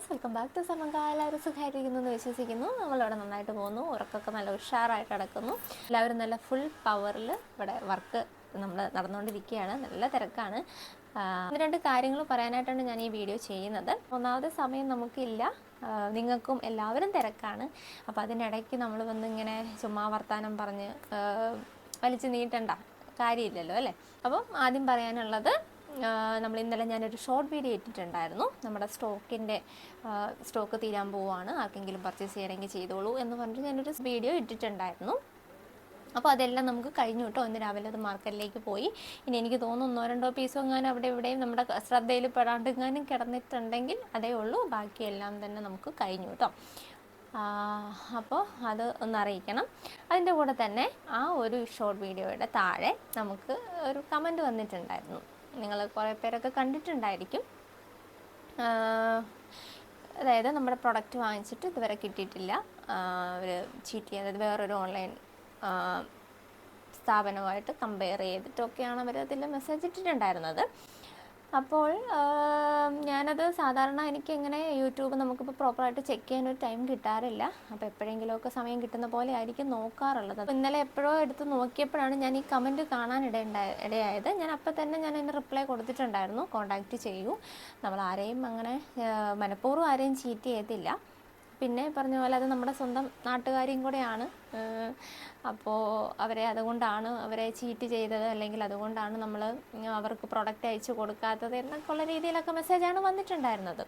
Guys welcome back to സമങ്ക. എല്ലാവരും സുഖമായിട്ടിരിക്കുന്നു എന്ന് വിശ്വസിക്കുന്നു. നമ്മളിവിടെ നന്നായിട്ട് പോകുന്നു. ഉറക്കമൊക്കെ നല്ല ഉഷാറായിട്ട് അടക്കുന്നു എല്ലാവരും നല്ല ഫുൾ പവറിൽ ഇവിടെ വർക്ക് നമ്മൾ നടന്നുകൊണ്ടിരിക്കുകയാണ്. നല്ല തിരക്കാണ്. രണ്ട് കാര്യങ്ങൾ പറയാനായിട്ടാണ് ഞാൻ ഈ വീഡിയോ ചെയ്യുന്നത്. ഒന്നാമത് സമയം നമുക്കില്ല. നിങ്ങൾക്കും എല്ലാവരും തിരക്കാണ്. അപ്പോൾ അതിനിടയ്ക്ക് നമ്മൾ വന്ന് ഇങ്ങനെ ചുമ്മാ വർത്താനം പറഞ്ഞ് വലിച്ചു നീട്ടണ്ട കാര്യമില്ലല്ലോ അല്ലേ? അപ്പം ആദ്യം പറയാനുള്ളത് നമ്മൾ ഇന്നലെ ഞാനൊരു ഷോർട്ട് വീഡിയോ ഇട്ടിട്ടുണ്ടായിരുന്നു. നമ്മുടെ സ്റ്റോക്കിന്റെ സ്റ്റോക്ക് തീരാൻ പോവുകയാണ്. ആർക്കെങ്കിലും പർച്ചേസ് ചെയ്യണമെങ്കിൽ ചെയ്തോളൂ എന്ന് പറഞ്ഞിട്ട് ഞാനൊരു വീഡിയോ ഇട്ടിട്ടുണ്ടായിരുന്നു. അപ്പോൾ അതെല്ലാം നമുക്ക് കഴിഞ്ഞു കേട്ടോ. ഇന്ന് രാവിലെ അത് മാർക്കറ്റിലേക്ക് പോയി. ഇനി എനിക്ക് തോന്നുന്നു ഒന്നോ രണ്ടോ പീസോ എങ്ങാനും അവിടെ ഇവിടെയും നമ്മുടെ ശ്രദ്ധയിൽ പെടാണ്ടെങ്ങാനും കിടന്നിട്ടുണ്ടെങ്കിൽ അതേ ഉള്ളൂ. ബാക്കിയെല്ലാം തന്നെ നമുക്ക് കഴിഞ്ഞു കേട്ടോ. അപ്പോൾ അത് ഒന്ന് അറിയിക്കണം. അതിന്റെ കൂടെ തന്നെ ആ ഒരു ഷോർട്ട് വീഡിയോയുടെ താഴെ നമുക്ക് ഒരു കമന്റ് വന്നിട്ടുണ്ടായിരുന്നു. നിങ്ങൾ കുറേ പേരൊക്കെ കണ്ടിട്ടുണ്ടായിരിക്കും. അതായത് നമ്മുടെ പ്രൊഡക്റ്റ് വാങ്ങിച്ചിട്ട് ഇതുവരെ കിട്ടിയിട്ടില്ല. ഒരു ചീറ്റ് അതായത് വേറൊരു ഓൺലൈൻ സ്ഥാപനമായിട്ട് കമ്പയർ ചെയ്തിട്ടൊക്കെയാണ് അവർ അതിൽ മെസ്സേജ് ഇട്ടിട്ടുണ്ടായിരുന്നത്. അപ്പോൾ ഞാനത് സാധാരണ എനിക്ക് ഇങ്ങനെ യൂട്യൂബ് നമുക്കിപ്പോൾ പ്രോപ്പറായിട്ട് ചെക്ക് ചെയ്യാൻ ഒരു ടൈം കിട്ടാറില്ല. അപ്പോൾ എപ്പോഴെങ്കിലുമൊക്കെ സമയം കിട്ടുന്ന പോലെ ആയിരിക്കും നോക്കാറുള്ളത്. അപ്പോൾ ഇന്നലെ എപ്പോഴോ എടുത്ത് നോക്കിയപ്പോഴാണ് ഞാൻ ഈ കമന്റ് കാണാൻ ഇടയുണ്ടായ ഇടയായത്. ഞാൻ അപ്പോൾ തന്നെ ഞാൻ അതിന് റിപ്ലൈ കൊടുത്തിട്ടുണ്ടായിരുന്നു. കോൺടാക്റ്റ് ചെയ്യൂ. നമ്മൾ ആരെയും അങ്ങനെ മനഃപൂർവം ആരെയും ചീറ്റ് ചെയ്തില്ല പിന്നെ പറഞ്ഞ പോലെ അത് നമ്മുടെ സ്വന്തം നാട്ടുകാരിയും കൂടെയാണ്. അപ്പോൾ അവരെ അതുകൊണ്ടാണ് അവരെ ചീറ്റ് ചെയ്തത്. അല്ലെങ്കിൽ അതുകൊണ്ടാണ് നമ്മൾ അവർക്ക് പ്രൊഡക്റ്റ് അയച്ചു കൊടുക്കാത്തത് എന്നൊക്കെയുള്ള രീതിയിലൊക്കെ മെസ്സേജാണ് വന്നിട്ടുണ്ടായിരുന്നത്.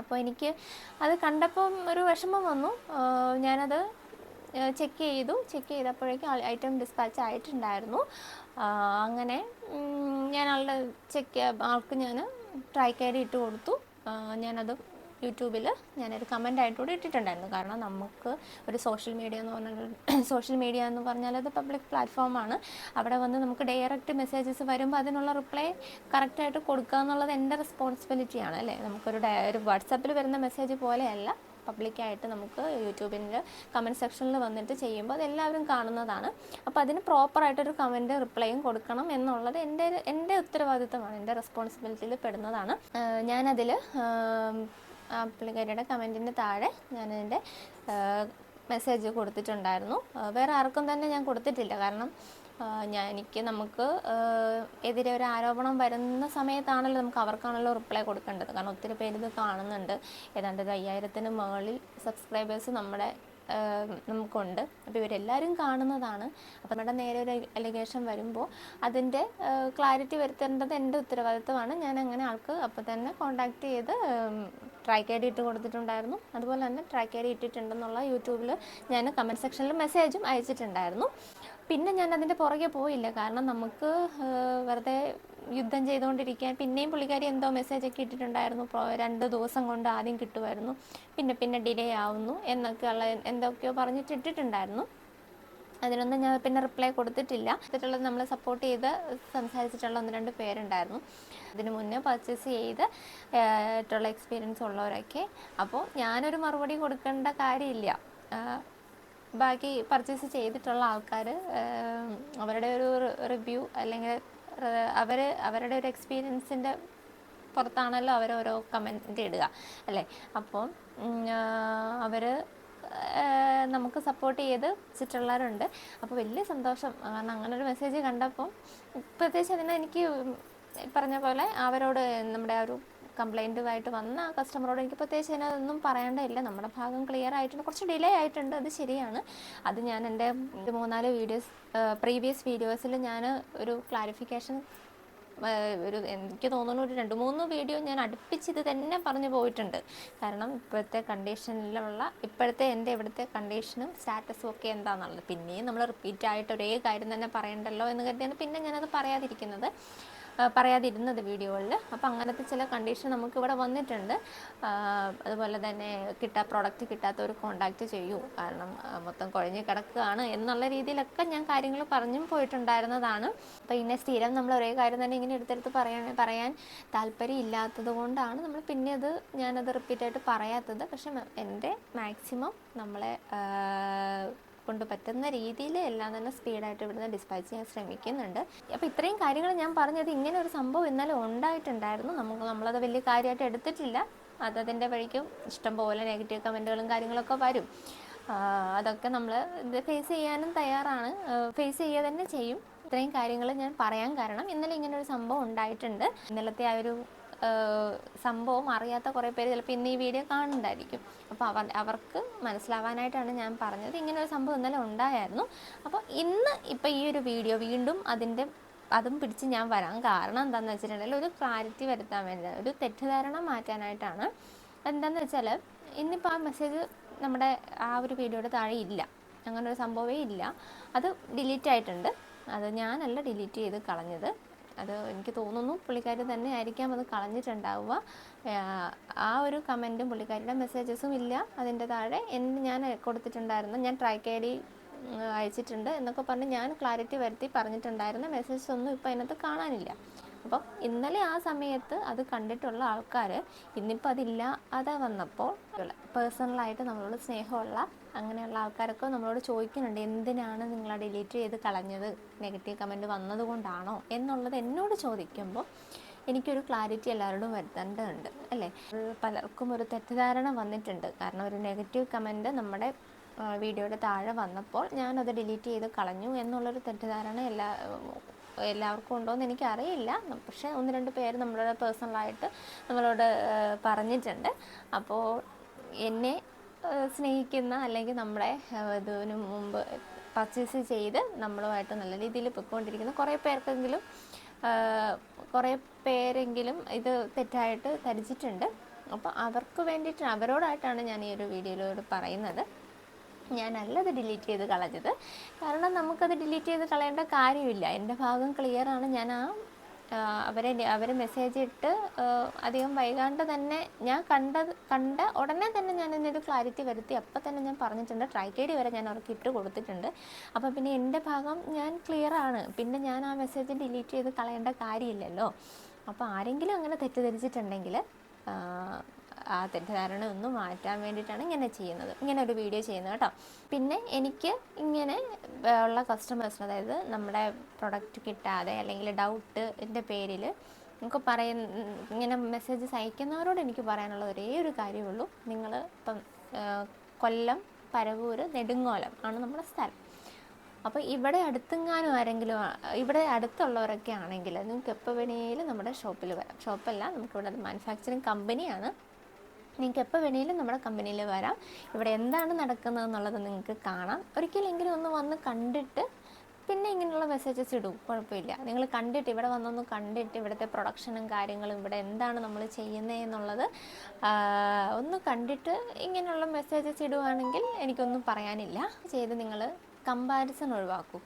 അപ്പോൾ എനിക്ക് അത് കണ്ടപ്പം ഒരു വിഷമം വന്നു. ഞാനത് ചെക്ക് ചെയ്തു. ചെക്ക് ചെയ്തപ്പോഴേക്കും ഐറ്റം ഡിസ്പാച്ച് ആയിട്ടുണ്ടായിരുന്നു. അങ്ങനെ ഞാൻ ആളുടെ ചെക്ക് ആൾക്ക് ഞാൻ ട്രൈ കയറി ഇട്ട് കൊടുത്തു. ഞാനത് യൂട്യൂബിൽ ഞാനൊരു കമന്റ് ആയിട്ടൂടെ ഇട്ടിട്ടുണ്ടായിരുന്നു. കാരണം നമുക്ക് ഒരു സോഷ്യൽ മീഡിയ എന്ന് പറഞ്ഞാൽ സോഷ്യൽ മീഡിയ എന്ന് പറഞ്ഞാൽ അത് പബ്ലിക് പ്ലാറ്റ്ഫോമാണ് അവിടെ വന്ന് നമുക്ക് ഡയറക്റ്റ് മെസ്സേജസ് വരുമ്പോൾ അതിനുള്ള റിപ്ലൈ കറക്റ്റായിട്ട് കൊടുക്കുക എന്നുള്ളത് എന്റെ റെസ്പോൺസിബിലിറ്റിയാണ് അല്ലേ? നമുക്കൊരു ഒരു വാട്സാപ്പിൽ വരുന്ന മെസ്സേജ് പോലെയല്ല. പബ്ലിക്കായിട്ട് നമുക്ക് യൂട്യൂബിന്റെ കമന്റ് സെക്ഷനിൽ വന്നിട്ട് ചെയ്യുമ്പോൾ അതെല്ലാവരും കാണുന്നതാണ്. അപ്പോൾ അതിന് പ്രോപ്പറായിട്ടൊരു കമന്റ് റിപ്ലൈയും കൊടുക്കണം എന്നുള്ളത് എന്റെ എന്റെ ഉത്തരവാദിത്തമാണ് എന്റെ റെസ്പോൺസിബിലിറ്റിയിൽ പെടുന്നതാണ്. ഞാനതിൽ പുള്ളിക്കാരിയുടെ കമന്റിന്റെ താഴെ ഞാൻ ഞാനതിന്റെ മെസ്സേജ് കൊടുത്തിട്ടുണ്ടായിരുന്നു. വേറെ ആർക്കും തന്നെ ഞാൻ കൊടുത്തിട്ടില്ല. കാരണം ഞാൻ എനിക്ക് നമുക്ക് എതിരെ ഒരു ആരോപണം വരുന്ന സമയത്താണല്ലോ നമുക്ക് അവർക്കാണല്ലോ റിപ്ലൈ കൊടുക്കേണ്ടത്. കാരണം ഒത്തിരി പേര് ഇത് കാണുന്നുണ്ട്. ഏതാണ്ട് ഒരു അയ്യായിരത്തിന് മുകളിൽ സബ്സ്ക്രൈബേഴ്സ് നമ്മുടെ നമുക്കുണ്ട്. അപ്പോൾ ഇവരെല്ലാവരും കാണുന്നതാണ്. അപ്പോൾ നമ്മുടെ നേരെ ഒരു അലിഗേഷൻ വരുമ്പോൾ അതിന്റെ ക്ലാരിറ്റി വരുത്തേണ്ടത് എന്റെ ഉത്തരവാദിത്വമാണ്. ഞാൻ അങ്ങനെ ആൾക്ക് അപ്പോൾ തന്നെ കോണ്ടാക്ട് ചെയ്ത് ട്രാക്ക് ഐ ഡി ഇട്ട് കൊടുത്തിട്ടുണ്ടായിരുന്നു. അതുപോലെ തന്നെ ട്രാക്ക് ഐ ഡി ഇട്ടിട്ടുണ്ടെന്നുള്ള യൂട്യൂബിൽ ഞാൻ കമന്റ് സെക്ഷനിൽ മെസ്സേജും അയച്ചിട്ടുണ്ടായിരുന്നു. പിന്നെ ഞാൻ അതിന്റെ പുറകെ പോയില്ല. കാരണം നമുക്ക് വെറുതെ യുദ്ധം ചെയ്തുകൊണ്ടിരിക്കാൻ പിന്നെയും പുള്ളിക്കാരി എന്തോ മെസ്സേജ് ഒക്കെ ഇട്ടിട്ടുണ്ടായിരുന്നു. രണ്ട് ദിവസം കൊണ്ട് ആദ്യം കിട്ടുമായിരുന്നു. പിന്നെ പിന്നെ ഡിലേ ആവുന്നു എന്നൊക്കെയുള്ള എന്തൊക്കെയോ പറഞ്ഞിട്ട് ഇട്ടിട്ടുണ്ടായിരുന്നു. അതിനൊന്നും ഞാൻ പിന്നെ റിപ്ലൈ കൊടുത്തിട്ടില്ല. എന്നിട്ടുള്ളത് നമ്മൾ സപ്പോർട്ട് ചെയ്ത് സംസാരിച്ചിട്ടുള്ള ഒന്ന് രണ്ട് പേരുണ്ടായിരുന്നു. അതിന് മുന്നേ പർച്ചേസ് ചെയ്ത് ആയിട്ടുള്ള എക്സ്പീരിയൻസ് ഉള്ളവരൊക്കെ. അപ്പോൾ ഞാനൊരു മറുപടി കൊടുക്കേണ്ട കാര്യമില്ല. ബാക്കി പർച്ചേസ് ചെയ്തിട്ടുള്ള ആൾക്കാർ അവരുടെ ഒരു റിവ്യൂ അല്ലെങ്കിൽ അവർ അവരുടെ ഒരു എക്സ്പീരിയൻസിന്റെ പുറത്താണല്ലോ അവരോരോ കമന്റ് ഇടുക. അല്ലേ? അപ്പോൾ അവർ നമുക്ക് സപ്പോർട്ട് ചെയ്ത് വെച്ചിട്ടുള്ളവരുണ്ട്. അപ്പോൾ വലിയ സന്തോഷം. കാരണം അങ്ങനെ ഒരു മെസ്സേജ് കണ്ടപ്പം പ്രത്യേകിച്ച് അതിനെ എനിക്ക് പറഞ്ഞ പോലെ അവരോട് നമ്മുടെ ആ ഒരു കംപ്ലൈന്റുമായിട്ട് വന്ന ആ കസ്റ്റമറോട് എനിക്ക് പ്രത്യേകിച്ച് അതിനൊന്നും പറയേണ്ടതില്ല. നമ്മുടെ ഭാഗം ക്ലിയർ ആയിട്ടുണ്ട്. കുറച്ച് ഡിലേ ആയിട്ടുണ്ട്. അത് ശരിയാണ്. അത് ഞാൻ എന്റെ മൂന്നാൽ വീഡിയോസ് പ്രീവിയസ് വീഡിയോസിൽ ഞാൻ ഒരു ക്ലാരിഫിക്കേഷൻ ഒരു എനിക്ക് തോന്നുന്നു ഒരു രണ്ട് മൂന്ന് വീഡിയോ ഞാൻ അടുപ്പിച്ച് ഇത് തന്നെ പറഞ്ഞു പോയിട്ടുണ്ട്. കാരണം ഇപ്പോഴത്തെ കണ്ടീഷനിലുള്ള ഇപ്പോഴത്തെ എന്റെ ഇവിടുത്തെ കണ്ടീഷനും സ്റ്റാറ്റസും ഒക്കെ എന്താണെന്നുള്ളത് പിന്നെയും നമ്മൾ റിപ്പീറ്റ് ആയിട്ട് ഒരേ കാര്യം തന്നെ പറയണ്ടല്ലോ എന്ന് കരുതിയാണ്. പിന്നെ ഞാനത് പറയാതിരിക്കുന്നത്. പറയാതിരുന്നത് വീഡിയോകളിൽ അപ്പോൾ അങ്ങനത്തെ ചില കണ്ടീഷൻ നമുക്ക് ഇവിടെ വന്നിട്ടുണ്ട്. അതുപോലെ തന്നെ കിട്ടാ പ്രോഡക്റ്റ് കിട്ടാത്തവർ കോണ്ടാക്ട് ചെയ്യൂ. കാരണം മൊത്തം കുഴഞ്ഞ് കിടക്കുകയാണ് എന്നുള്ള രീതിയിലൊക്കെ ഞാൻ കാര്യങ്ങൾ പറഞ്ഞും പോയിട്ടുണ്ടായിരുന്നതാണ്. അപ്പോൾ ഇന്നെ സ്ഥിരം നമ്മൾ ഒരേ കാര്യം തന്നെ ഇങ്ങനെ എടുത്തെടുത്ത് പറയാൻ പറയാൻ താല്പര്യം ഇല്ലാത്തത് കൊണ്ടാണ് നമ്മൾ പിന്നെ അത് ഞാനത് റിപ്പീറ്റായിട്ട് പറയാത്തത്. പക്ഷെ എന്റെ മാക്സിമം നമ്മളെ കൊണ്ട് പറ്റുന്ന രീതിയിൽ എല്ലാം തന്നെ സ്പീഡായിട്ട് ഇവിടുന്ന് ഡിസ്പാച്ച് ചെയ്യാൻ ശ്രമിക്കുന്നുണ്ട്. അപ്പോൾ ഇത്രയും കാര്യങ്ങൾ ഞാൻ പറഞ്ഞത് ഇങ്ങനെ ഒരു സംഭവം ഇന്നലെ ഉണ്ടായിട്ടുണ്ടായിരുന്നു. നമുക്ക് നമ്മളത് വലിയ കാര്യമായിട്ട് എടുത്തിട്ടില്ല. അത് അതിന്റെ വഴിക്കും ഇഷ്ടംപോലെ നെഗറ്റീവ് കമന്റുകളും കാര്യങ്ങളൊക്കെ വരും. അതൊക്കെ നമ്മൾ ഇത് ഫേസ് ചെയ്യാനും തയ്യാറാണ്. ഫേസ് ചെയ്യുക തന്നെ ചെയ്യും. ഇത്രയും കാര്യങ്ങൾ ഞാൻ പറയാൻ കാരണം ഇന്നലെ ഇങ്ങനെ ഒരു സംഭവം ഉണ്ടായിട്ടുണ്ട്. ഇന്നലത്തെ ആ ഒരു സംഭവം അറിയാത്ത കുറേ പേര് ചിലപ്പോൾ ഇന്ന് ഈ വീഡിയോ കാണുന്നുണ്ടായിരിക്കും. അപ്പോൾ അവർ അവർക്ക് മനസ്സിലാവാനായിട്ടാണ് ഞാൻ പറഞ്ഞത്. ഇങ്ങനെ ഒരു സംഭവം ഇന്നലെ ഉണ്ടായിരുന്നു. അപ്പോൾ ഇന്ന് ഇപ്പോൾ ഈ ഒരു വീഡിയോ വീണ്ടും അതിന്റെ അതും പിടിച്ച് ഞാൻ വരാൻ കാരണം എന്താണെന്ന് വെച്ചിട്ടുണ്ടെങ്കിൽ ഒരു ക്ലാരിറ്റി വരുത്താൻ വേണ്ടി ഒരു തെറ്റിദ്ധാരണ മാറ്റാനായിട്ടാണ്. എന്താണെന്ന് വെച്ചാൽ ഇന്നിപ്പോൾ ആ മെസ്സേജ് നമ്മുടെ ആ ഒരു വീഡിയോയുടെ താഴെ ഇല്ല. അങ്ങനെ ഒരു സംഭവമേ ഇല്ല. അത് ഡിലീറ്റ് ആയിട്ടുണ്ട്. അത് ഞാനല്ല ഡിലീറ്റ് ചെയ്ത് കളഞ്ഞത്. അത് എനിക്ക് തോന്നുന്നു പുള്ളിക്കാരി തന്നെ ആയിരിക്കാം അത് കളഞ്ഞിട്ടുണ്ടാവുക. ആ ഒരു കമന്റും പുള്ളിക്കാരിയുടെ മെസ്സേജസും ഇല്ല അതിന്റെ താഴെ. എന്ന് ഞാൻ കൊടുത്തിട്ടുണ്ടായിരുന്നു. ഞാൻ ട്രാക്ക് ഐ ഡി അയച്ചിട്ടുണ്ട് എന്നൊക്കെ പറഞ്ഞ് ഞാൻ ക്ലാരിറ്റി വരുത്തി പറഞ്ഞിട്ടുണ്ടായിരുന്ന മെസ്സേജസ് ഒന്നും ഇപ്പോൾ അതിനകത്ത് കാണാനില്ല. അപ്പം ഇന്നലെ ആ സമയത്ത് അത് കണ്ടിട്ടുള്ള ആൾക്കാർ ഇന്നിപ്പോൾ അതില്ല അതാ വന്നപ്പോൾ പേഴ്സണലായിട്ട് നമ്മളോട് സ്നേഹമുള്ള അങ്ങനെയുള്ള ആൾക്കാരൊക്കെ നമ്മളോട് ചോദിക്കുന്നുണ്ട് എന്തിനാണ് നിങ്ങൾ ഡിലീറ്റ് ചെയ്ത് കളഞ്ഞത്? നെഗറ്റീവ് കമന്റ് വന്നതുകൊണ്ടാണോ? എന്നുള്ളത് എന്നോട് ചോദിക്കുമ്പോൾ എനിക്കൊരു ക്ലാരിറ്റി എല്ലാവരോടും വരുത്തേണ്ടതുണ്ട് അല്ലേ? പലർക്കും ഒരു തെറ്റിദ്ധാരണ വന്നിട്ടുണ്ട്. കാരണം ഒരു നെഗറ്റീവ് കമന്റ് നമ്മുടെ വീഡിയോയുടെ താഴെ വന്നപ്പോൾ ഞാനത് ഡിലീറ്റ് ചെയ്ത് കളഞ്ഞു എന്നുള്ളൊരു തെറ്റിദ്ധാരണ എല്ലാ എല്ലാവർക്കും ഉണ്ടോയെന്ന് എനിക്കറിയില്ല. പക്ഷേ ഒന്ന് രണ്ട് പേര് നമ്മളോട് പേഴ്സണലായിട്ട് നമ്മളോട് പറഞ്ഞിട്ടുണ്ട്. അപ്പോൾ എന്നെ സ്നേഹിക്കുന്ന അല്ലെങ്കിൽ നമ്മളെ ഇതിന് മുമ്പ് പർച്ചേസ് ചെയ്ത് നമ്മളുമായിട്ട് നല്ല രീതിയിൽ പൊയ്ക്കൊണ്ടിരിക്കുന്ന കുറേ പേർക്കെങ്കിലും കുറേ പേരെങ്കിലും ഇത് തെറ്റായിട്ട് ധരിച്ചിട്ടുണ്ട്. അപ്പോൾ അവർക്ക് വേണ്ടിയിട്ട് അവരോടായിട്ടാണ് ഞാൻ ഈ ഒരു വീഡിയോയിലൂടെ പറയുന്നത്. ഞാനല്ലത് ഡിലീറ്റ് ചെയ്ത് കളഞ്ഞത്. കാരണം നമുക്കത് ഡിലീറ്റ് ചെയ്ത് കളയേണ്ട കാര്യമില്ല. എന്റെ ഭാഗം ക്ലിയറാണ് ഞാൻ ആ അവരെ അവരെ മെസ്സേജ് ഇട്ട് അധികം വൈകാണ്ട് തന്നെ ഞാൻ കണ്ടത് കണ്ട ഉടനെ തന്നെ ഞാൻ ഇതിനൊരു ക്ലാരിറ്റി വരുത്തി. അപ്പം തന്നെ ഞാൻ പറഞ്ഞിട്ടുണ്ട്. ട്രൈ കേടി വരെ ഞാൻ അവർക്ക് ഇട്ട് കൊടുത്തിട്ടുണ്ട്. അപ്പോൾ പിന്നെ എന്റെ ഭാഗം ഞാൻ ക്ലിയർ ആണ്. പിന്നെ ഞാൻ ആ മെസ്സേജ് ഡിലീറ്റ് ചെയ്ത് കളയേണ്ട കാര്യമില്ലല്ലോ. അപ്പോൾ ആരെങ്കിലും അങ്ങനെ തെറ്റിദ്ധരിച്ചിട്ടുണ്ടെങ്കിൽ തെറ്റിദ്ധാരണ ഒന്ന് മാറ്റാൻ വേണ്ടിയിട്ടാണ് ഇങ്ങനെ ചെയ്യുന്നത്. ഇങ്ങനെ ഒരു വീഡിയോ ചെയ്യുന്നത് കേട്ടോ. പിന്നെ എനിക്ക് ഇങ്ങനെ ഉള്ള കസ്റ്റമേഴ്സിന് അതായത് നമ്മുടെ പ്രൊഡക്റ്റ് കിട്ടാതെ അല്ലെങ്കിൽ ഡൗട്ടിന്റെ പേരിൽ നമുക്ക് പറയുന്ന ഇങ്ങനെ മെസ്സേജസ് അയക്കുന്നവരോട് എനിക്ക് പറയാനുള്ള ഒരേ ഒരു കാര്യമുള്ളൂ. നിങ്ങൾ ഇപ്പം കൊല്ലം പരവൂർ നെടുങ്ങോലം ആണ് നമ്മുടെ സ്ഥലം. അപ്പോൾ ഇവിടെ അടുത്തെങ്ങാനും ആരെങ്കിലും ഇവിടെ അടുത്തുള്ളവരൊക്കെ ആണെങ്കിൽ നിങ്ങൾക്ക് എപ്പോൾ വേണമെങ്കിലും നമ്മുടെ ഷോപ്പിൽ വരാം. ഷോപ്പല്ല നമുക്കിവിടെ മാനുഫാക്ചറിങ് കമ്പനിയാണ് നിങ്ങൾക്ക് എപ്പോൾ വേണേലും നമ്മുടെ കമ്പനിയിൽ വരാം. ഇവിടെ എന്താണ് നടക്കുന്നത് എന്നുള്ളത് നിങ്ങൾക്ക് കാണാം. ഒരിക്കലെങ്കിലും ഒന്ന് വന്ന് കണ്ടിട്ട് പിന്നെ ഇങ്ങനെയുള്ള മെസ്സേജസ് ഇടും. കുഴപ്പമില്ല. നിങ്ങൾ കണ്ടിട്ട് ഇവിടെ വന്നൊന്ന് കണ്ടിട്ട് ഇവിടുത്തെ പ്രൊഡക്ഷനും കാര്യങ്ങളും ഇവിടെ എന്താണ് നമ്മൾ ചെയ്യുന്നത് എന്നുള്ളത് ഒന്ന് കണ്ടിട്ട് ഇങ്ങനെയുള്ള മെസ്സേജസ് ഇടുവാണെങ്കിൽ എനിക്കൊന്നും പറയാനില്ല. ചെയ്ത് നിങ്ങൾ കമ്പാരിസൺ ഒഴിവാക്കും.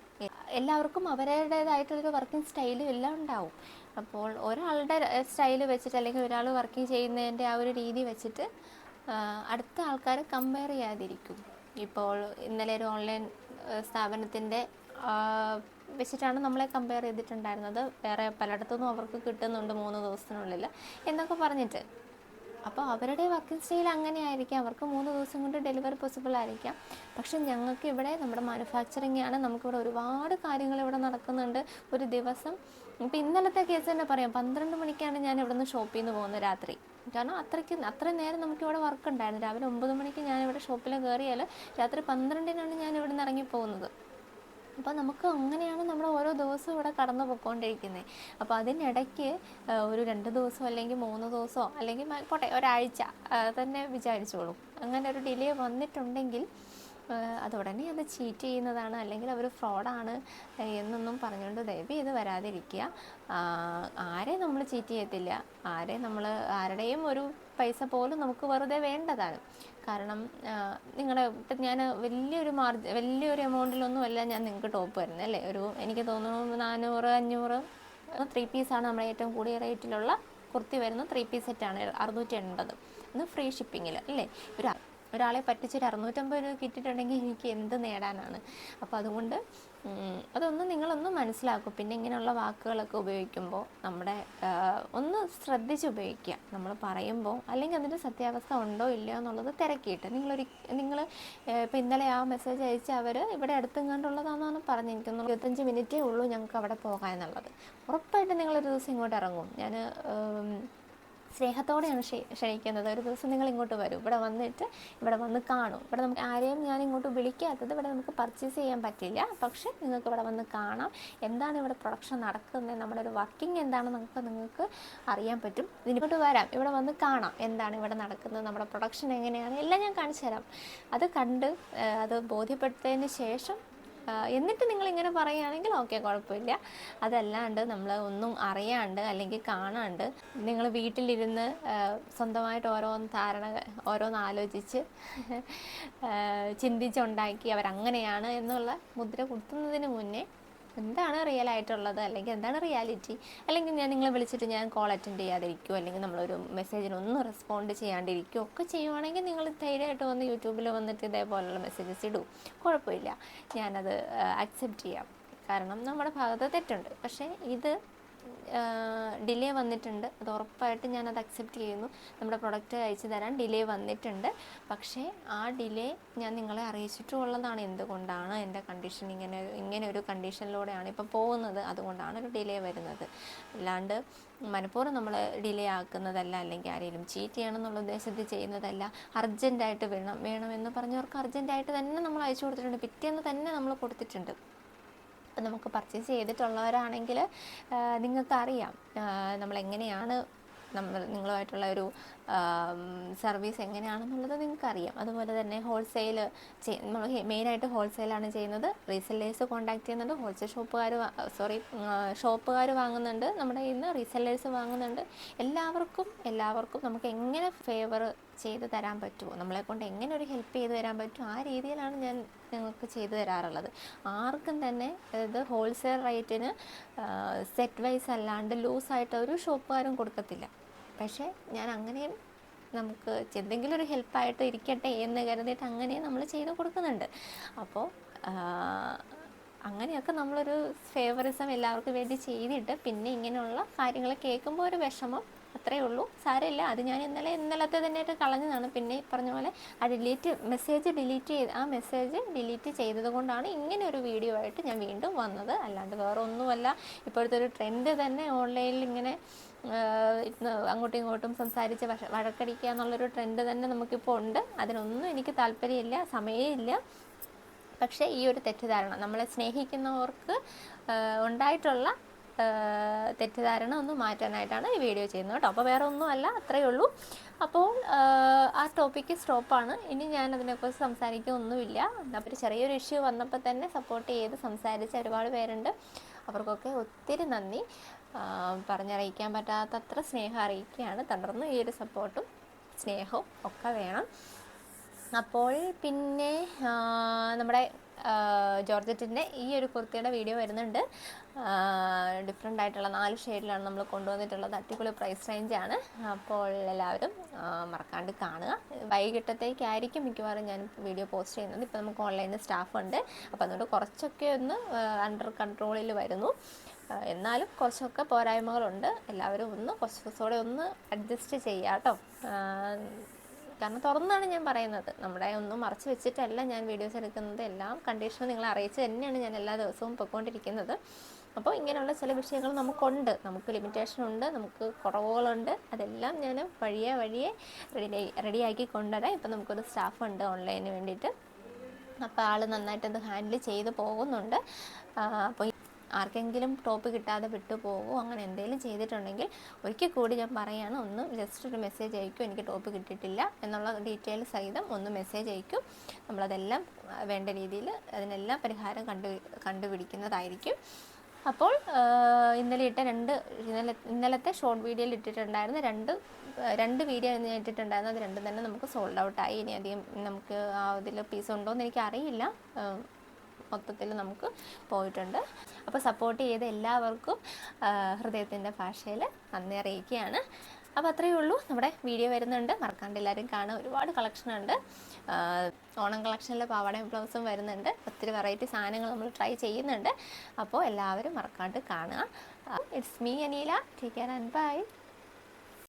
എല്ലാവർക്കും അവരുടേതായിട്ടുള്ളൊരു വർക്കിംഗ് സ്റ്റൈലും എല്ലാം ഉണ്ടാവും. അപ്പോൾ ഒരാളുടെ സ്റ്റൈൽ വെച്ചിട്ട് അല്ലെങ്കിൽ ഒരാൾ വർക്കിംഗ് ചെയ്യുന്നതിന്റെ ആ ഒരു രീതി വെച്ചിട്ട് അടുത്ത ആൾക്കാരെ കമ്പയർ ചെയ്യാതിരിക്കും. ഇപ്പോൾ ഇന്നലെ ഒരു ഓൺലൈൻ സ്ഥാപനത്തിന്റെ വെച്ചിട്ടാണ് നമ്മളെ കമ്പയർ ചെയ്തിട്ടുണ്ടായിരുന്നത്. വേറെ പലയിടത്തുനിന്നും അവർക്ക് കിട്ടുന്നുണ്ട് മൂന്ന് ദിവസത്തിനുള്ളിൽ എന്നൊക്കെ പറഞ്ഞിട്ട്. അപ്പോൾ അവരുടെ വർക്കിംഗ് സ്റ്റൈൽ അങ്ങനെ ആയിരിക്കാം അവർക്ക് മൂന്ന് ദിവസം കൊണ്ട് ഡെലിവറി പോസിബിൾ ആയിരിക്കാം. പക്ഷെ ഞങ്ങൾക്ക് ഇവിടെ നമ്മുടെ മാനുഫാക്ചറിങ് ആണ്. നമുക്കിവിടെ ഒരുപാട് കാര്യങ്ങൾ ഇവിടെ നടക്കുന്നുണ്ട്. ഒരു ദിവസം ഇപ്പം ഇന്നലത്തെ കേസ് തന്നെ പറയാം. പന്ത്രണ്ട് മണിക്കാണ് ഞാൻ ഇവിടെ നിന്ന് ഷോപ്പിൽ നിന്ന് പോകുന്നത് രാത്രി. കാരണം അത്രയ്ക്ക് അത്രയും നേരം നമുക്ക് ഇവിടെ വർക്ക് ഉണ്ടായിരുന്നു. രാവിലെ ഒമ്പത് മണിക്ക് ഞാൻ ഇവിടെ ഷോപ്പിൽ കയറിയാൽ രാത്രി പന്ത്രണ്ടിനാണ് ഞാൻ ഇവിടെ നിന്ന് ഇറങ്ങി പോകുന്നത്. അപ്പോൾ നമുക്ക് അങ്ങനെയാണ് നമ്മൾ ഓരോ ദിവസവും ഇവിടെ കടന്നു പോയിക്കൊണ്ടിരിക്കുന്നത് അപ്പോൾ അതിനിടയ്ക്ക് ഒരു രണ്ട് ദിവസം അല്ലെങ്കിൽ മൂന്ന് ദിവസമോ അല്ലെങ്കിൽ പോട്ടെ ഒരാഴ്ച തന്നെ വിചാരിച്ചോളൂ. അങ്ങനെ ഒരു ഡിലേ വന്നിട്ടുണ്ടെങ്കിൽ ആ, അത് ചീറ്റ് ചെയ്യുന്നതാണ്. അല്ലെങ്കിൽ അവർ ഫ്രോഡാണ് എന്നൊന്നും പറഞ്ഞുകൊണ്ട് ദയവ് ചെയ്ത് വരാതിരിക്കുക. ആരെ നമ്മൾ ചീറ്റ് ചെയ്യത്തില്ല. ആരെ നമ്മൾ ആരുടെയും ഒരു പൈസ പോലും നമുക്ക് വെറുതെ വേണ്ടതാണ്. കാരണം നിങ്ങളുടെ ഇപ്പം ഞാൻ വലിയൊരു മാർജ് വലിയൊരു എമൗണ്ടിലൊന്നും അല്ല ഞാൻ നിങ്ങൾക്ക് ടോപ്പ് വരുന്നത് അല്ലേ? ഒരു എനിക്ക് തോന്നുന്നു നാനൂറ് അഞ്ഞൂറ് ത്രീ പീസാണ് നമ്മുടെ ഏറ്റവും കൂടിയ റേറ്റിലുള്ള കുർത്തി വരുന്നത്. ത്രീ പീസ് സെറ്റാണ് അറുന്നൂറ്റി എൺപത്. ഫ്രീ ഷിപ്പിങ്ങിൽ അല്ലേ? ഒരു ഒരാളെ പറ്റിച്ചൊരു അറുന്നൂറ്റമ്പത് രൂപ കിട്ടിയിട്ടുണ്ടെങ്കിൽ എനിക്ക് എന്ത് നേടാനാണ്? അപ്പോൾ അതുകൊണ്ട് അതൊന്നും നിങ്ങളൊന്ന് മനസ്സിലാക്കും. പിന്നെ ഇങ്ങനെയുള്ള വാക്കുകളൊക്കെ ഉപയോഗിക്കുമ്പോൾ നമ്മുടെ ഒന്ന് ശ്രദ്ധിച്ച് ഉപയോഗിക്കുക. നമ്മൾ പറയുമ്പോൾ അല്ലെങ്കിൽ അതിന്റെ സത്യാവസ്ഥ ഉണ്ടോ ഇല്ലയോ എന്നുള്ളത് തിരക്കിയിട്ട്. നിങ്ങളൊരു നിങ്ങൾ ഇപ്പോൾ ഇന്നലെ ആ മെസ്സേജ് അയച്ച് അവർ ഇവിടെ അടുത്തെങ്ങാണ്ടുള്ളതാണെന്നാണ് പറഞ്ഞ് എനിക്കൊന്ന് ഇരുപത്തഞ്ച് മിനിറ്റേ ഉള്ളൂ ഞങ്ങൾക്ക് അവിടെ പോകാൻ എന്നുള്ളത്. ഉറപ്പായിട്ടും നിങ്ങളൊരു ദിവസം ഇങ്ങോട്ട് ഇറങ്ങും. ഞാൻ സ്നേഹത്തോടെയാണ് ക്ഷ- ക്ഷണിക്കുന്നത്. ഒരു ദിവസം നിങ്ങൾ ഇങ്ങോട്ട് വരും. ഇവിടെ വന്നിട്ട് ഇവിടെ വന്ന് കാണും. ഇവിടെ നമുക്ക് ആരെയും ഞാൻ ഇങ്ങോട്ട് വിളിക്കാത്തത് ഇവിടെ നമുക്ക് പർച്ചേസ് ചെയ്യാൻ പറ്റില്ല. പക്ഷേ നിങ്ങൾക്ക് ഇവിടെ വന്ന് കാണാം. എന്താണ് ഇവിടെ പ്രൊഡക്ഷൻ നടക്കുന്നത് നമ്മുടെ ഒരു വർക്കിംഗ് എന്താണെന്ന് നമുക്ക് നിങ്ങൾക്ക് അറിയാൻ പറ്റും. ഇതിനോട്ട് വരാം. ഇവിടെ വന്ന് കാണാം എന്താണ് ഇവിടെ നടക്കുന്നത്. നമ്മുടെ പ്രൊഡക്ഷൻ എങ്ങനെയാണ്? എല്ലാം ഞാൻ കാണിച്ചു തരാം അത് കണ്ട് അത് ബോധ്യപ്പെട്ടതിന് ശേഷം എന്നിട്ട് നിങ്ങൾ ഇങ്ങനെ പറയുകയാണെങ്കിൽ ഓക്കെ കുഴപ്പമില്ല. അതല്ലാണ്ട് നമ്മൾ ഒന്നും അറിയാണ്ട് അല്ലെങ്കിൽ കാണാണ്ട് നിങ്ങൾ വീട്ടിലിരുന്ന് സ്വന്തമായിട്ട് ഓരോന്ന് ധാരണ ഓരോന്ന് ആലോചിച്ച് ചിന്തിച്ചുണ്ടാക്കി അവരങ്ങനെയാണ് എന്നുള്ള മുദ്ര കുത്തുന്നതിന് മുന്നേ എന്താണ് റിയൽ ആയിട്ടുള്ളത്? അല്ലെങ്കിൽ എന്താണ് റിയാലിറ്റി അല്ലെങ്കിൽ ഞാൻ നിങ്ങളെ വിളിച്ചിട്ട് ഞാൻ കോൾ അറ്റൻഡ് ചെയ്യാതിരിക്കുമോ അല്ലെങ്കിൽ നമ്മളൊരു മെസ്സേജിനൊന്നും റെസ്പോണ്ട് ചെയ്യാണ്ടിരിക്കുമോ ഒക്കെ ചെയ്യുവാണെങ്കിൽ നിങ്ങൾ ധൈര്യമായിട്ട് വന്ന് യൂട്യൂബിൽ വന്നിട്ട് ഇതേപോലെയുള്ള മെസ്സേജസ് ഇടൂ. കുഴപ്പമില്ല. ഞാനത് അക്സെപ്റ്റ് ചെയ്യാം. കാരണം നമ്മുടെ ഭാഗത്ത് തെറ്റുണ്ട്. പക്ഷേ ഇത് ഡിലേ വന്നിട്ടുണ്ട്. അത് ഉറപ്പായിട്ട് ഞാനത് അക്സെപ്റ്റ് ചെയ്യുന്നു. നമ്മുടെ പ്രൊഡക്റ്റ് അയച്ചു തരാൻ ഡിലേ വന്നിട്ടുണ്ട്. പക്ഷേ ആ ഡിലേ ഞാൻ നിങ്ങളെ അറിയിച്ചിട്ടുള്ളതാണ് എന്തുകൊണ്ടാണ് എന്റെ കണ്ടീഷൻ ഇങ്ങനെ ഇങ്ങനെ ഒരു കണ്ടീഷനിലൂടെയാണ് ഇപ്പോൾ പോകുന്നത്. അതുകൊണ്ടാണ് ഒരു ഡിലേ വരുന്നത്. അല്ലാണ്ട് മനഃപൂർവം നമ്മൾ ഡിലേ ആക്കുന്നതല്ല അല്ലെങ്കിൽ ആരെങ്കിലും ചീറ്റ് ചെയ്യണം എന്നുള്ള ഉദ്ദേശത്തിൽ ചെയ്യുന്നതല്ല. അർജന്റായിട്ട് വേണം വേണമെന്ന് പറഞ്ഞവർക്ക് അർജന്റായിട്ട് തന്നെ നമ്മൾ അയച്ചു കൊടുത്തിട്ടുണ്ട്. പിറ്റേന്ന് തന്നെ നമ്മൾ കൊടുത്തിട്ടുണ്ട്. അപ്പം നമുക്ക് പർച്ചേസ് ചെയ്തിട്ടുള്ളവരാണെങ്കിൽ നിങ്ങൾക്കറിയാം നമ്മളെങ്ങനെയാണ് നമ്മൾ നിങ്ങളുമായിട്ടുള്ള ഒരു സർവീസ് എങ്ങനെയാണെന്നുള്ളത് നിങ്ങൾക്കറിയാം. അതുപോലെ തന്നെ ഹോൾസെയിൽ നമ്മൾ മെയിനായിട്ട് ഹോൾസെയിലാണ് ചെയ്യുന്നത്. റീസെല്ലേഴ്സ് കോൺടാക്ട് ചെയ്യുന്നുണ്ട്. ഹോൾസെയിൽ ഷോപ്പുകാർ സോറി ഷോപ്പുകാർ വാങ്ങുന്നുണ്ട്. നമ്മുടെ ഇന്ന് റീസെല്ലേഴ്സ് വാങ്ങുന്നുണ്ട്. എല്ലാവർക്കും എല്ലാവർക്കും നമുക്ക് എങ്ങനെ ഫേവർ ചെയ്ത് തരാൻ പറ്റുമോ നമ്മളെ കൊണ്ട് എങ്ങനെ ഒരു ഹെൽപ്പ് ചെയ്ത് തരാൻ പറ്റുമോ ആ രീതിയിലാണ് ഞാൻ നിങ്ങൾക്ക് ചെയ്തു തരാറുള്ളത്. ആർക്കും തന്നെ അതായത് ഹോൾസെയിൽ റേറ്റിന് സെറ്റ് വൈസ് അല്ലാണ്ട് ലൂസായിട്ട് ഒരു ഷോപ്പുകാരും കൊടുക്കത്തില്ല. പക്ഷേ ഞാൻ അങ്ങനെയും നമുക്ക് എന്തെങ്കിലും ഒരു ഹെൽപ്പായിട്ട് ഇരിക്കട്ടെ എന്ന് കരുതിയിട്ട് അങ്ങനെ നമ്മൾ ചെയ്തു കൊടുക്കുന്നുണ്ട്. അപ്പോൾ അങ്ങനെയൊക്കെ നമ്മളൊരു ഫേവറിസം എല്ലാവർക്കും വേണ്ടി ചെയ്തിട്ട് പിന്നെ ഇങ്ങനെയുള്ള കാര്യങ്ങൾ കേൾക്കുമ്പോൾ ഒരു വിഷമം അത്രയേ ഉള്ളൂ. സാരമില്ല. അത് ഞാൻ ഇന്നലെ ഇന്നലത്തെ തന്നെയായിട്ട് കളഞ്ഞതാണ്. പിന്നെ പറഞ്ഞ പോലെ ആ ഡിലീറ്റ് മെസ്സേജ് ഡിലീറ്റ് ചെയ്ത് ആ മെസ്സേജ് ഡിലീറ്റ് ചെയ്തത് കൊണ്ടാണ് ഇങ്ങനെ ഒരു വീഡിയോ ആയിട്ട് ഞാൻ വീണ്ടും വന്നത്. അല്ലാണ്ട് വേറെ ഒന്നുമല്ല ഇപ്പോഴത്തെ ഒരു ട്രെൻഡ് തന്നെ ഓൺലൈനിൽ ഇങ്ങനെ അങ്ങോട്ടും ഇങ്ങോട്ടും സംസാരിച്ച് വഴക്കടിക്കുക എന്നുള്ളൊരു ട്രെൻഡ് തന്നെ നമുക്കിപ്പോൾ ഉണ്ട്. അതിനൊന്നും എനിക്ക് താല്പര്യമില്ല സമയമില്ല. പക്ഷേ ഈ ഒരു തെറ്റിദ്ധാരണ നമ്മളെ സ്നേഹിക്കുന്നവർക്ക് ഉണ്ടായിട്ടുള്ള തെറ്റിദ്ധാരണ ഒന്ന് മാറ്റാനായിട്ടാണ് ഈ വീഡിയോ ചെയ്യുന്നത് കേട്ടോ. അപ്പോൾ വേറെ ഒന്നും അല്ല അത്രയേ ഉള്ളൂ. അപ്പോൾ ആ ടോപ്പിക്ക് സ്റ്റോപ്പാണ് ഇനി ഞാൻ അതിനെക്കുറിച്ച് സംസാരിക്കുകയൊന്നുമില്ല അപ്പോൾ ഒരു ചെറിയൊരു ഇഷ്യൂ വന്നപ്പോൾ തന്നെ സപ്പോർട്ട് ചെയ്ത് സംസാരിച്ച ഒരുപാട് പേരുണ്ട്. അവർക്കൊക്കെ ഒത്തിരി നന്ദി. പറഞ്ഞറിയിക്കാൻ പറ്റാത്തത്ര സ്നേഹം അറിയിക്കുകയാണ്. തുടർന്ന് ഈ ഒരു സപ്പോർട്ടും സ്നേഹവും ഒക്കെ വേണം. അപ്പോൾ പിന്നെ നമ്മുടെ ജോർജറ്റിന്റെ ഈ ഒരു കുർത്തിയുടെ വീഡിയോ വരുന്നുണ്ട്. ഡിഫറെന്റ് ആയിട്ടുള്ള നാല് ഷെയ്ഡിലാണ് നമ്മൾ കൊണ്ടുവന്നിട്ടുള്ളത്. അടിപൊളി പ്രൈസ് റേഞ്ചാണ് അപ്പോൾ എല്ലാവരും മറക്കാണ്ട് കാണുക. വൈകിട്ടത്തേക്കായിരിക്കും മിക്കവാറും ഞാൻ വീഡിയോ പോസ്റ്റ് ചെയ്യുന്നത്. ഇപ്പോൾ നമുക്ക് ഓൺലൈനിൽ സ്റ്റാഫ് ഉണ്ട്. അപ്പോൾ അതുകൊണ്ട് കുറച്ചൊക്കെ ഒന്ന് അണ്ടർ കൺട്രോളിൽ വരുന്നു. എന്നാലും കുറച്ചൊക്കെ പോരായ്മകളുണ്ട്. എല്ലാവരും ഒന്ന് കുറച്ച് ദിവസത്തോടെ ഒന്ന് അഡ്ജസ്റ്റ് ചെയ്യാം കേട്ടോ കാരണം തുറന്നാണ് ഞാൻ പറയുന്നത്. നമ്മുടെ ഒന്നും മറച്ചു വെച്ചിട്ടല്ല ഞാൻ വീഡിയോസ് എടുക്കുന്നത്. എല്ലാം കണ്ടീഷൻ നിങ്ങളെ അറിയിച്ച് തന്നെയാണ് ഞാൻ എല്ലാ ദിവസവും പൊയ്ക്കൊണ്ടിരിക്കുന്നത്. അപ്പോൾ ഇങ്ങനെയുള്ള ചില വിഷയങ്ങൾ നമുക്കുണ്ട്. നമുക്ക് ലിമിറ്റേഷൻ ഉണ്ട്. നമുക്ക് കുറവുകളുണ്ട്. അതെല്ലാം ഞാൻ വഴിയെ വഴിയെ റെഡി റെഡിയാക്കി കൊണ്ടുവരാം. ഇപ്പം നമുക്കൊരു സ്റ്റാഫ് ഉണ്ട് ഓൺലൈനിന് വേണ്ടിയിട്ട്. അപ്പോൾ ആൾ നന്നായിട്ട് അത് ഹാൻഡിൽ ചെയ്ത് പോകുന്നുണ്ട്. അപ്പോൾ ആർക്കെങ്കിലും ടോപ്പ് കിട്ടാതെ വിട്ടുപോകുമോ അങ്ങനെ എന്തെങ്കിലും ചെയ്തിട്ടുണ്ടെങ്കിൽ ഒരിക്കൽ കൂടി ഞാൻ പറയുകയാണ് ഒന്ന് ജസ്റ്റ് ഒരു മെസ്സേജ് അയക്കും എനിക്ക് ടോപ്പ് കിട്ടിയിട്ടില്ല എന്നുള്ള ഡീറ്റെയിൽ സഹിതം ഒന്ന് മെസ്സേജ് അയക്കും. നമ്മളതെല്ലാം വേണ്ട രീതിയിൽ അതിനെല്ലാം പരിഹാരം കണ്ടു കണ്ടുപിടിക്കുന്നതായിരിക്കും. അപ്പോൾ ഇന്നലെ ഇട്ട രണ്ട് ഇന്നലെ ഇന്നലത്തെ ഷോർട്ട് വീഡിയോയിൽ ഇട്ടിട്ടുണ്ടായിരുന്ന രണ്ട് രണ്ട് വീഡിയോ ഞാൻ ഇട്ടിട്ടുണ്ടായിരുന്നു അത് രണ്ടും തന്നെ നമുക്ക് സോൾഡ് ഔട്ടായി ഇനി അധികം നമുക്ക് ആ ഇതിൽ പീസ് ഉണ്ടോ എന്ന് എനിക്കറിയില്ല. അറിയില്ല മൊത്തത്തിൽ നമുക്ക് പോയിട്ടുണ്ട്. അപ്പോൾ സപ്പോർട്ട് ചെയ്ത എല്ലാവർക്കും ഹൃദയത്തിന്റെ ഭാഷയിൽ നന്ദി അറിയിക്കുകയാണ്. അപ്പോൾ അത്രയേ ഉള്ളൂ. നമ്മുടെ വീഡിയോ വരുന്നുണ്ട്. മറക്കാണ്ട് എല്ലാവരും കാണാൻ ഒരുപാട് ആഹ് ഓണം കളക്ഷനിൽ പാവാടയും ബ്ലൗസും വരുന്നുണ്ട്. ഒത്തിരി വെറൈറ്റി സാധനങ്ങൾ നമ്മൾ ട്രൈ ചെയ്യുന്നുണ്ട്. അപ്പോൾ എല്ലാവരും മറക്കാണ്ട് കാണുക. It's me Aneela. Take care and bye